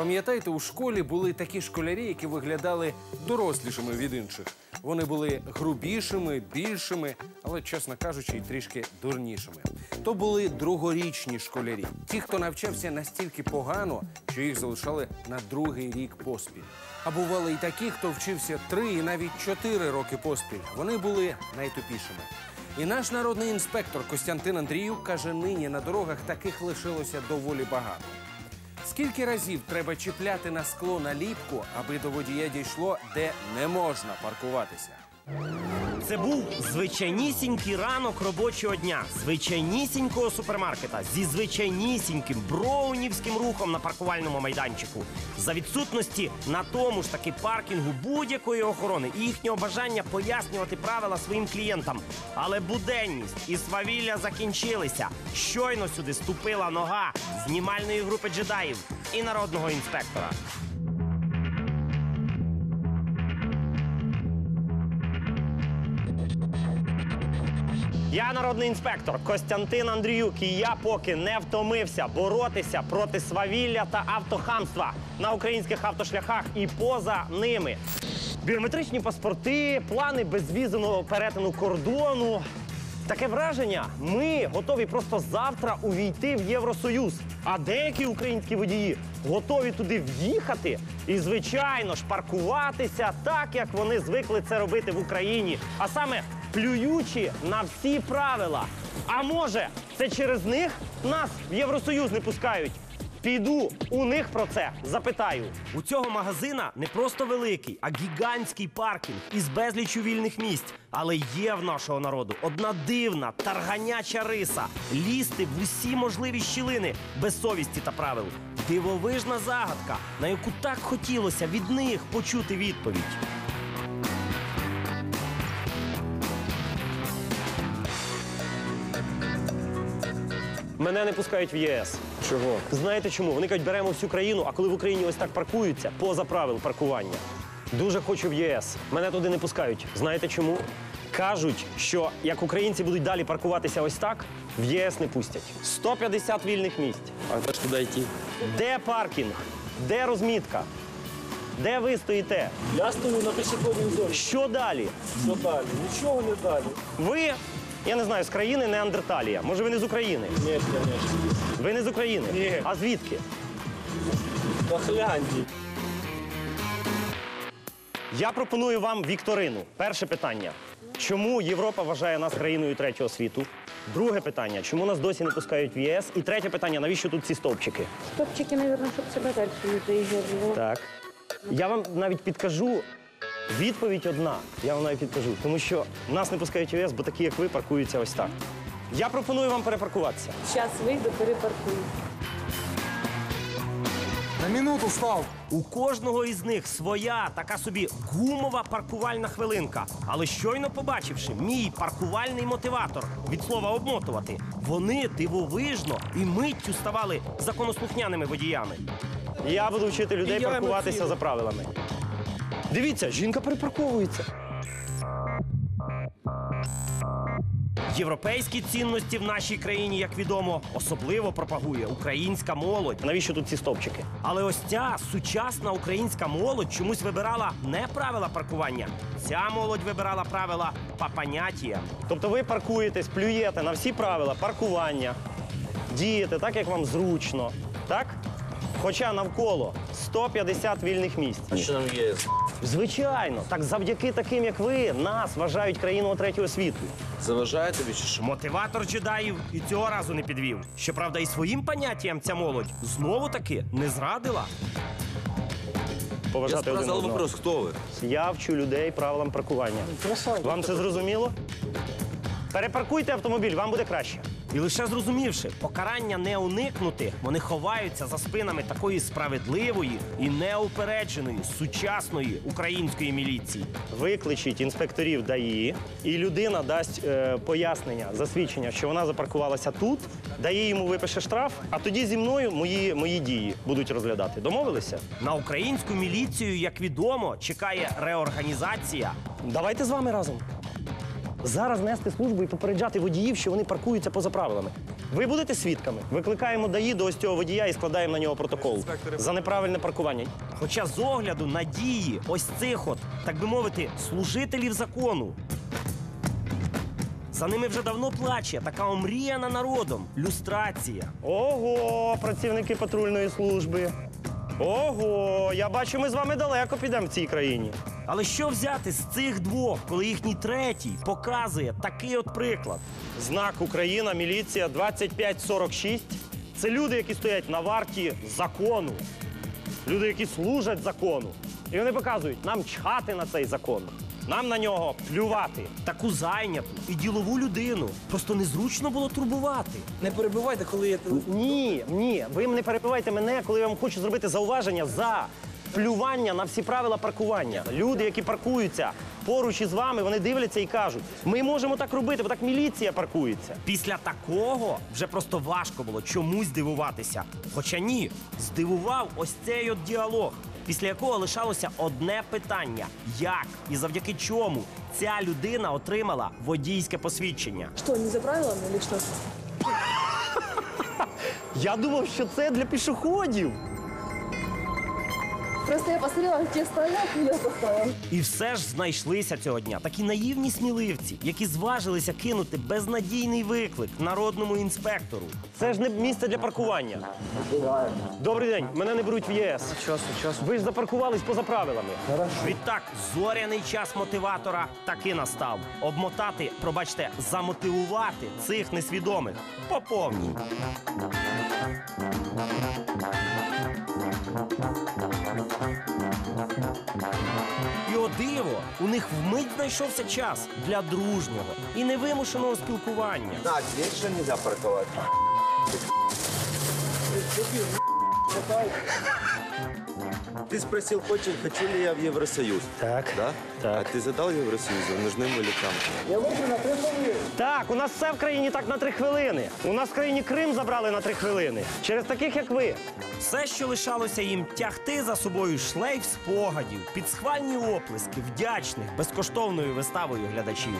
Пам'ятаєте, у школі були такі школярі, які виглядали дорослішими від інших. Вони були грубішими, більшими, але, чесно кажучи, і трішки дурнішими. То були другорічні школярі, ті, хто навчався настільки погано, що їх залишали на другий рік поспіль. А бували і такі, хто вчився три і навіть чотири роки поспіль. Вони були найтупішими. І наш народний інспектор Костянтин Андріюк каже, нині на дорогах таких лишилося доволі багато. Скільки разів треба чіпляти на скло наліпку, аби до водія дійшло, де не можна паркуватися? Це був звичайнісінький ранок робочого дня, звичайнісінького супермаркета зі звичайнісіньким броунівським рухом на паркувальному майданчику. За відсутності на тому ж таки паркінгу будь-якої охорони і їхнього бажання пояснювати правила своїм клієнтам. Але буденність і свавілля закінчилися. Щойно сюди ступила нога знімальної групи джедаїв і народного інспектора. Я народний інспектор Костянтин Андріюк, і я поки не втомився боротися проти свавілля та автохамства на українських автошляхах і поза ними. Біометричні паспорти, плани безвізового перетину кордону. Таке враження, ми готові просто завтра увійти в Євросоюз. А деякі українські водії готові туди в'їхати і, звичайно ж, паркуватися так, як вони звикли це робити в Україні. А саме плюючи на всі правила. А може, це через них нас в Євросоюз не пускають? Піду у них про це запитаю. У цього магазина не просто великий, а гігантський паркінг із безлічю вільних місць. Але є в нашого народу одна дивна тарганяча риса лізти в усі можливі щілини без совісті та правил. Дивовижна загадка, на яку так хотілося від них почути відповідь. Мене не пускають в ЄС. Чого? Знаєте чому? Вони кажуть, беремо всю країну, а коли в Україні ось так паркуються, поза правил паркування. Дуже хочу в єС. Мене туди не пускають. Знаєте чому? Кажуть, що як українці будуть далі паркуватися ось так, в ЄС не пустять. 150 вільних місць. А теж куди йти? Де паркінг? Де розмітка? Де ви стоїте? Я стою на пішохідній зоні. Що далі? Що далі? Нічого не далі. Ви, я не знаю, з країни Неандерталія. Може, ви не з України? Ні, звісно. Ви не з України? Ні. А звідки? Фінляндії. Я пропоную вам вікторину. Перше питання. Чому Європа вважає нас країною третього світу? Друге питання, чому нас досі не пускають в ЄС? І третє питання, навіщо тут ці стовпчики? Топчики, наверное, чтобы сюда дальше не заезжали. Так. Я вам навіть підкажу. Відповідь одна. Я вам навіть підкажу. Тому що нас не пускають ЄС, бо такі, як ви, паркуються ось так. Я пропоную вам перепаркуватися. Сейчас выйду, перепаркую. На минуту встал. У кожного із них своя така собі гумова паркувальна хвилинка. Але щойно побачивши мій паркувальний мотиватор від слова обмотувати, вони дивовижно і миттю ставали законослухняними водіями. Я буду вчити людей І я паркуватися за правилами. Дивіться, жінка перепарковується. Європейські цінності в нашій країні, як відомо, особливо пропагує українська молодь. Навіщо тут ці стовпчики? Але ось ця сучасна українська молодь чомусь вибирала не правила паркування. Ця молодь вибирала правила по поняттям. Тобто ви паркуєтесь, плюєте на всі правила паркування, дієте так, як вам зручно, так? Хоча навколо 150 вільних місць. А що нам є? Звичайно, так завдяки таким, як ви, нас вважають країною третього світу. Заважає тобі чи що? Мотиватор джедаїв і цього разу не підвів. Щоправда, і своїм поняттям ця молодь знову таки не зрадила. Я Поважати один задал одного. вопрос, хто ви? Я вчу людей правилам паркування. Вам це зрозуміло? Перепаркуйте автомобіль, вам буде краще. І лише зрозумівши, покарання не уникнути, вони ховаються за спинами такої справедливої і неупередженої сучасної української міліції. Викличіть інспекторів ДАІ, і людина дасть е, пояснення, засвідчення, що вона запаркувалася тут, дає йому випише штраф, а тоді зі мною мої, мої дії будуть розглядати. Домовилися? На українську міліцію, як відомо, чекає реорганізація. Давайте з вами разом. Зараз нести службу і попереджати водіїв, що вони паркуються поза правилами. Ви будете свідками? Викликаємо ДАІ до ось цього водія і складаємо на нього протокол за неправильне паркування. Хоча з огляду на дії ось цих от, так би мовити, служителів закону. За ними вже давно плаче така омріяна народом люстрація. Ого, працівники патрульної служби. Ого, я бачу, ми з вами далеко підемо в цій країні. Але що взяти з цих двох, коли їхній третій показує такий от приклад? Знак Україна, міліція 2546 це люди, які стоять на варті закону. Люди, які служать закону. І вони показують, нам чхати на цей закон. Нам на нього плювати. Таку зайняту і ділову людину. Просто незручно було турбувати. Не перебивайте, коли я... Ні, ні, ви не перебивайте мене, коли я вам хочу зробити зауваження за плювання на всі правила паркування. Люди, які паркуються поруч із вами, вони дивляться і кажуть: ми можемо так робити, бо так міліція паркується. Після такого вже просто важко було чомусь дивуватися. Хоча ні, здивував ось цей от діалог. Після якого лишалося одне питання: як і завдяки чому ця людина отримала водійське посвідчення? Что, не за правилами или что? Я думав, що це для пішоходів. Просто я посмотрела, где стоят, и я поставила. І все ж знайшлися цього дня такі наївні сміливці, які зважилися кинути безнадійний виклик народному інспектору. Це ж не місце для паркування. Добрий день, мене не беруть в ЄС. Час, час. Ви ж запаркувались поза правилами. Відтак, зоряний час мотиватора таки настав. Обмотати, пробачте, замотивувати цих несвідомих по повній. І о диво, у них вмить знайшовся час для дружнього і невимушеного спілкування. Да, здесь же нельзя парковать. Ты спросил, хочешь, хочу ли я в Евросоюз? Так. Да? Так. А ты задал Евросоюзу, нужны мы ли там? Так, у нас все в країні так на три хвилини. У нас в країні Крим забрали на три хвилини. Через таких, як ви. Все, що лишалося їм тягти за собою шлейф спогадів, під схвальні оплески, вдячних безкоштовною виставою глядачів.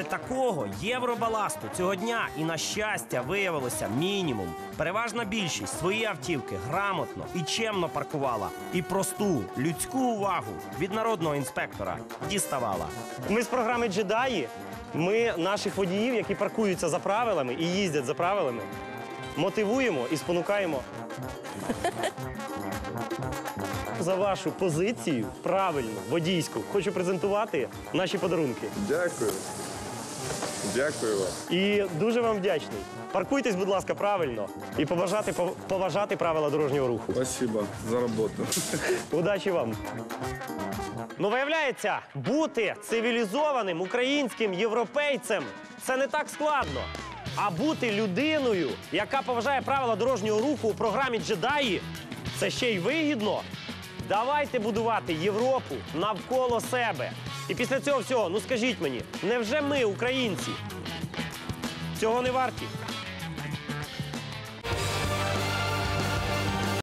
Але такого євробаласту цього дня і на щастя виявилося мінімум. Переважна більшість свої автівки грамотно і чемно паркувала, і просту людську увагу від народного інспектора діставала. Ми з програми Джедаї. Ми наших водіїв, які паркуються за правилами і їздять за правилами, мотивуємо і спонукаємо. За вашу позицію правильну водійську хочу презентувати наші подарунки. Дякую. Дякую вам. І дуже вам вдячний. Паркуйтесь, будь ласка, правильно і побажати поважати правила дорожнього руху. Спасибо за работу. Удачі вам. Ну, виявляється, бути цивілізованим українським європейцем це не так складно. А бути людиною, яка поважає правила дорожнього руху у програмі Джедаї, це ще й вигідно. Давайте будувати Європу навколо себе. І після цього всього, ну скажіть мені, невже ми, українці, цього не варті?